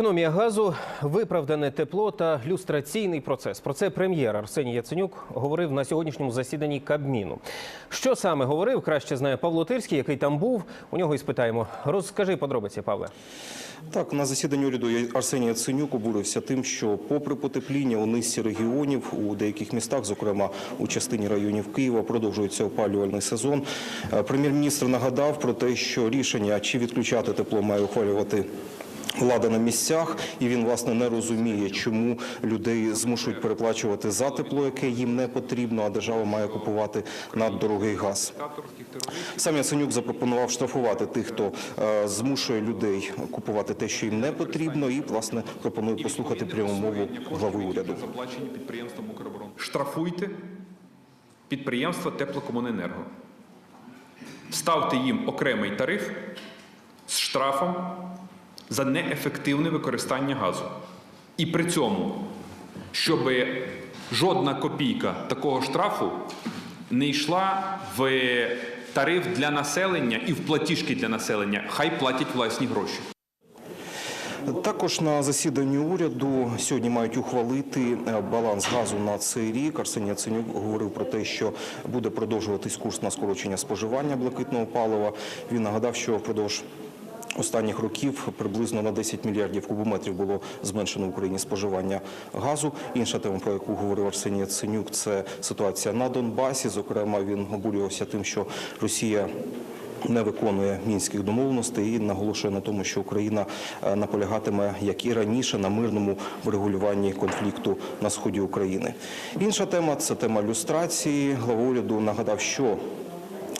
Економія газу, виправдане тепло та люстраційний процес. Про це прем'єр Арсеній Яценюк говорив на сьогоднішньому засіданні Кабміну. Що саме говорив, краще знає Павло Тирський, який там був. У нього і спитаємо. Розкажи подробиці, Павле. Так, на засіданні уряду Арсеній Яценюк обурився тим, що попри потепління у низці регіонів, у деяких містах, зокрема у частині районів Києва, продовжується опалювальний сезон. Е, Прем'єр-міністр нагадав про те, що рішення чи відключати тепло має ухвалювати Влада на місцях, і він власне не розуміє, чому людей змушують переплачувати за тепло, яке їм не потрібно, а держава має купувати наддорогий газ. Сам Яценюк запропонував штрафувати тих, хто е, змушує людей купувати те, що їм не потрібно, і власне пропонує послухати пряму мову глави уряду. Штрафуйте підприємства Теплокомуненерго. Ставте їм окремий тариф з штрафом за неефективне використання газу. І при цьому, щоб жодна копійка такого штрафу не йшла в тариф для населення і в платіжки для населення, хай платять власні гроші. Також на засіданні уряду сьогодні мають ухвалити е, баланс газу на цей рік. Арсеній Яценюк говорив про те, що буде продовжуватись курс на скорочення споживання блакитного палива. Він нагадав, що впродовж Останніх років приблизно на 10 мільярдів кубометрів було зменшено в Україні споживання газу. Інша тема, про яку говорив Арсеній Яценюк, це ситуація на Донбасі. Зокрема, він обурювався тим, що Росія не виконує мінських домовленостей і наголошує на тому, що Україна е, наполягатиме, як і раніше, на мирному врегулюванні конфлікту на сході України. Інша тема це тема люстрації. Глава уряду нагадав, що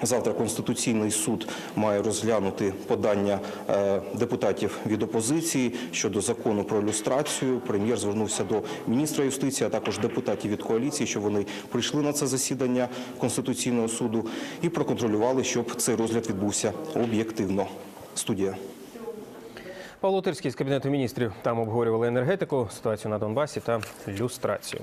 Завтра Конституційний суд має розглянути подання е, депутатів від опозиції щодо закону про люстрацію. Прем'єр звернувся до міністра юстиції, а також депутатів від коаліції, щоб вони прийшли на це засідання Конституційного суду і проконтролювали, щоб цей розгляд відбувся об'єктивно. Студія. Павло Тирський з кабінету міністрів там обговорювали енергетику, ситуацію на Донбасі та люстрацію.